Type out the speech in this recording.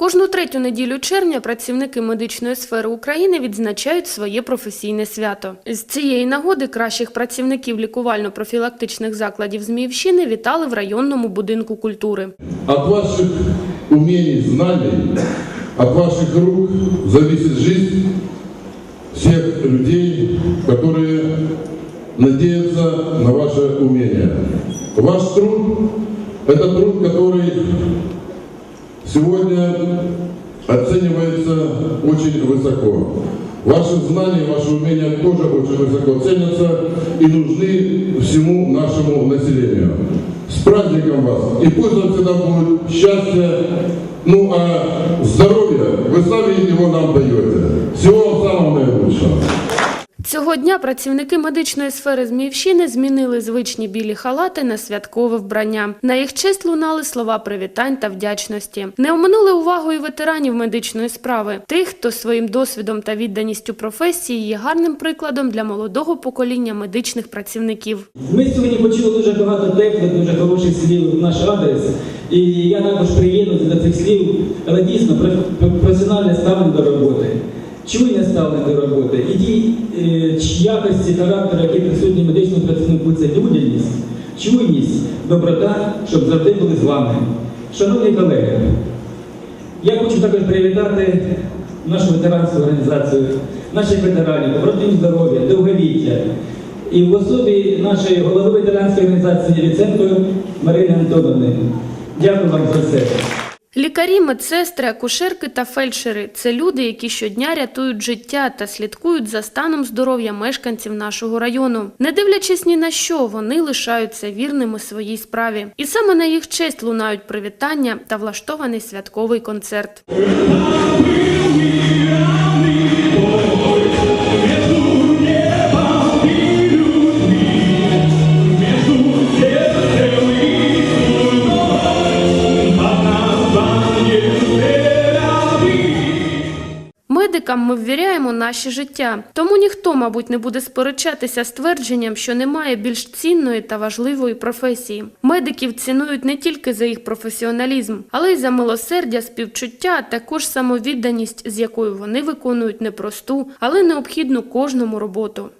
Кожну третю неділю червня працівники медичної сфери України відзначають своє професійне свято. З цієї нагоди кращих працівників лікувально-профілактичних закладів Зміївщини вітали в районному будинку культури. От ваших умений, знаний, от ваших рук зависит жизнь всех людей, которые надеются на ваше умение. Ваш труд – это труд, который сегодня оценивается очень высоко. Ваши знания, ваши умения тоже очень высоко ценятся и нужны всему нашему населению. С праздником вас! И пусть вам всегда будет счастье, ну а здоровье вы сами его нам даете. Всего вам самого наилучшего. Цього дня працівники медичної сфери Зміївщини змінили звичні білі халати на святкове вбрання. На їх честь лунали слова привітань та вдячності. Не оминули увагою ветеранів медичної справи, тих, хто своїм досвідом та відданістю професії є гарним прикладом для молодого покоління медичних працівників. Ми сьогодні почули дуже багато теплих, дуже хороших слів в наш адрес. І я також приєднуюся до цих слів, але дійсно професіональне ставлення до роботи, чуйне ставлення до роботи і ті е, якості характеру, які присутні медичному працівнику, це людяність, чуйність, доброта, щоб завжди були з вами. Шановні колеги, я хочу також привітати нашу ветеранську організацію, наших ветеранів, доброти здоров'я, довголіття. І в особі нашої голови ветеранської організації Ліценко Марини Антоновни. Дякую вам за це. Лікарі, медсестри, акушерки та фельдшери це люди, які щодня рятують життя та слідкують за станом здоров'я мешканців нашого району. Не дивлячись ні на що, вони лишаються вірними своїй справі. І саме на їх честь лунають привітання та влаштований святковий концерт. Медикам ми ввіряємо наші життя, тому ніхто, мабуть, не буде сперечатися з твердженням, що немає більш цінної та важливої професії. Медиків цінують не тільки за їх професіоналізм, але й за милосердя, співчуття, а також самовідданість, з якою вони виконують непросту, але необхідну кожному роботу.